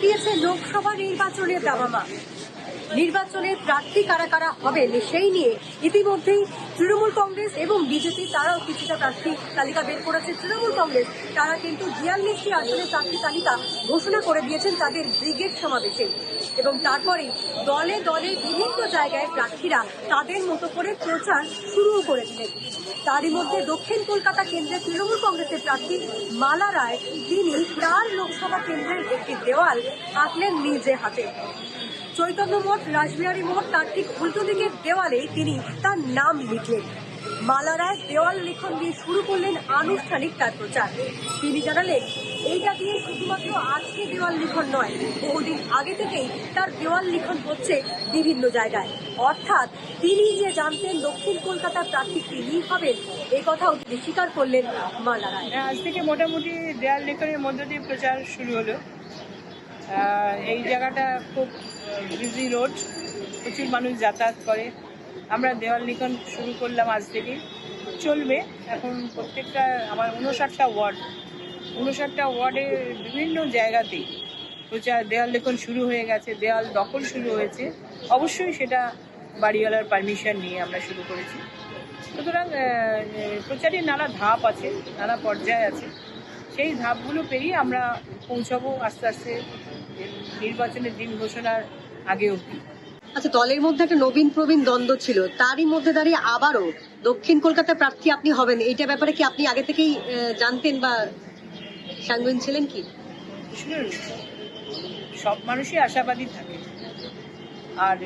গিয়েছে লোকসভা নির্বাচনের দামামা নির্বাচনের প্রার্থী কারা কারা হবেন সেই নিয়ে ইতিমধ্যেই তৃণমূল কংগ্রেস এবং বিজেপি তারাও কিছুটা প্রার্থী তালিকা বের করেছে। তৃণমূল কংগ্রেস, তারা কিন্তু বিয়াল্লিশটি আসনের প্রার্থী তালিকা ঘোষণা করে দিয়েছেন তাদের ব্রিগেড সমাবেশে। এবং তারপরে দলে দলে বিভিন্ন জায়গায় প্রার্থীরা তাদের মতো করে প্রচার শুরুও করে দিলেন তারই মধ্যে দক্ষিণ কলকাতা কেন্দ্রের তৃণমূল কংগ্রেসের প্রার্থী মালা রায় তিনি তার লোকসভা কেন্দ্রের একটি দেওয়াল আঁকলেন নিজে হাতে। চৈতন্য মঠ, রাসবিহারী মঠ, তার ঠিক উল্টো দিকের দেওয়ালে তিনি তার নাম লিখলেন। মালা রায় দেওয়াল লিখন দিয়ে শুরু করলেন আনুষ্ঠানিক তার প্রচার। তিনি জানালেন, এইটা দিয়ে শুধুমাত্র আজকে দেওয়াল লিখন নয়, বহুদিন আগে থেকেই তার দেওয়াল লিখন হচ্ছে বিভিন্ন জায়গায়। অর্থাৎ তিনি যে জানতেন দক্ষিণ কলকাতার প্রার্থী তিনি হবেন এ কথাও তিনি স্বীকার করলেন মালা রায়। হ্যাঁ, আজ থেকে মোটামুটি দেয়াল লেখনের মধ্য দিয়ে প্রচার শুরু হলো। এই জায়গাটা খুব বিজি রোড প্রচুর মানুষ যাতায়াত করে। আমরা দেওয়াল লিখন শুরু করলাম আজ থেকে চলবে এখন প্রত্যেকটা আমার উনষাটটা ওয়ার্ড। উনষাটটা ওয়ার্ডের বিভিন্ন জায়গাতেই প্রচার দেওয়াল লেখন শুরু হয়ে গেছে দেওয়াল দখল শুরু হয়েছে। অবশ্যই সেটা বাড়িওয়ালার পারমিশন নিয়ে আমরা শুরু করেছি। সুতরাং প্রচারের নানা ধাপ আছে নানা পর্যায় আছে। সেই ধাপগুলো পেরিয়ে আমরা পৌঁছাবো আস্তে আস্তে নির্বাচনের দিন ঘোষণার আগে অবধি। আচ্ছা দলের মধ্যে একটা নবীন প্রবীণ দ্বন্দ্ব ছিল। তারই মধ্যে দাঁড়িয়ে আবারও দক্ষিণ কলকাতার প্রার্থী আপনি হবেন। এইটা ব্যাপারে কি আপনি আগে থেকেই জানতেন বা সাংগুইন ছিলেন কি? শুনুন সব মানুষই আশাবাদী থাকে। আর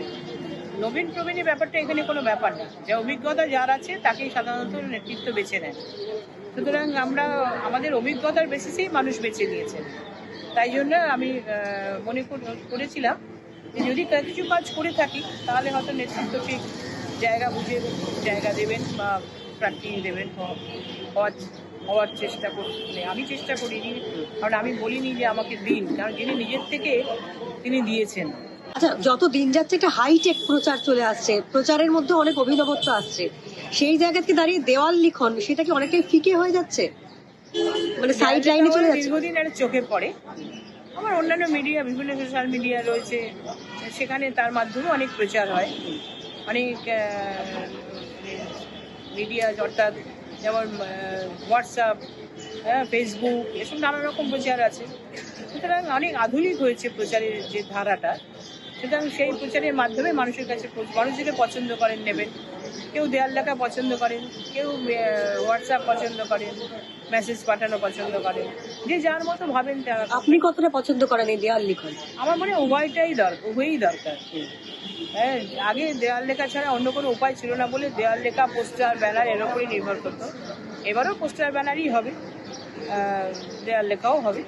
নবীন প্রবীণের ব্যাপারটা এখানে কোনো ব্যাপার না। যে অভিজ্ঞতা যার আছে, তাকেই সাধারণত নেতৃত্ব বেছে নেন সুতরাং আমরা আমাদের অভিজ্ঞতার বেসিসেই মানুষ বেছে নিয়েছেন তাই জন্য আমি মনে কর- করেছিলাম যে যদি কিছু কাজ করে থাকি, তাহলে হয়তো নেতৃত্ব ঠিক জায়গা বুঝে জায়গা দেবেন বা প্রার্থী দেবেন। হওয়ার হওয়ার চেষ্টা করছি আমি চেষ্টা করিনি। কারণ আমি বলিনি যে আমাকে দিন। কারণ যিনি নিজের থেকে তিনি দিয়েছেন। আচ্ছা যত দিন যাচ্ছে একটা হাইটেক প্রচার চলে আসছে। প্রচারের মধ্যে অনেক অভিনবত্ব আসছে। সেই জায়গা থেকে দাঁড়িয়ে দেওয়াল লিখন সেটা কি অনেকটাই ফিকে হয়ে যাচ্ছে? মানে সাইড লাইনে চলে যাচ্ছে। দীর্ঘদিন একটা চোখে পড়ে। আমার অন্যান্য মিডিয়া বিভিন্ন সোশ্যাল মিডিয়া রয়েছে সেখানে তার মাধ্যমে অনেক প্রচার হয়। অনেক মিডিয়া অর্থাৎ যেমন হোয়াটসঅ্যাপ হ্যাঁ ফেসবুক এসব নানা রকম প্রচার আছে। সুতরাং অনেক আধুনিক হয়েছে প্রচারের যে ধারাটা। সুতরাং সেই প্রচারের মাধ্যমে মানুষের কাছে মানুষ যেটা পছন্দ করেন নেবেন। কেউ দেয়াল লেখা পছন্দ করেন কেউ হোয়াটসঅ্যাপ পছন্দ করেন মেসেজ পাঠানো পছন্দ করেন। যে যার মতো ভাবেন তারা আপনি কতটা পছন্দ করেন এই দেওয়াল লিখন? আমার মনে হয় উভয়টাই দরকার উভয়ই দরকার। হ্যাঁ আগে দেয়াল লেখা ছাড়া অন্য কোনো উপায় ছিল না বলে দেয়াল লেখা পোস্টার ব্যানার এর উপরই নির্ভর করতো। এবারও পোস্টার ব্যানারই হবে দেয়াল লেখাও হবে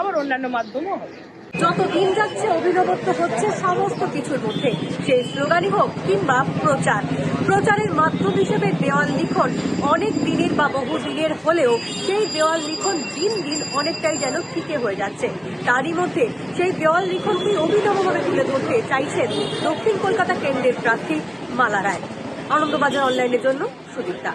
আবার অন্যান্য মাধ্যমও হবে। যত দিন যাচ্ছে, অভিনবত্ব হচ্ছে সমস্ত কিছুর মধ্যে। সেই স্লোগানই হোক কিংবা প্রচার। প্রচারের মাধ্যম হিসেবে দেওয়াল লিখন অনেক দিনের বা বহু দিনের হলেও সেই দেওয়াল লিখন দিন দিন অনেকটাই যেন ফিকে হয়ে যাচ্ছে। তারই মধ্যে সেই দেওয়াল লিখনকে অভিনবভাবে তুলে ধরতে চাইছেন দক্ষিণ কলকাতা কেন্দ্রের প্রার্থী মালা রায়। আনন্দবাজার অনলাইনের জন্য সুদীপ্তা।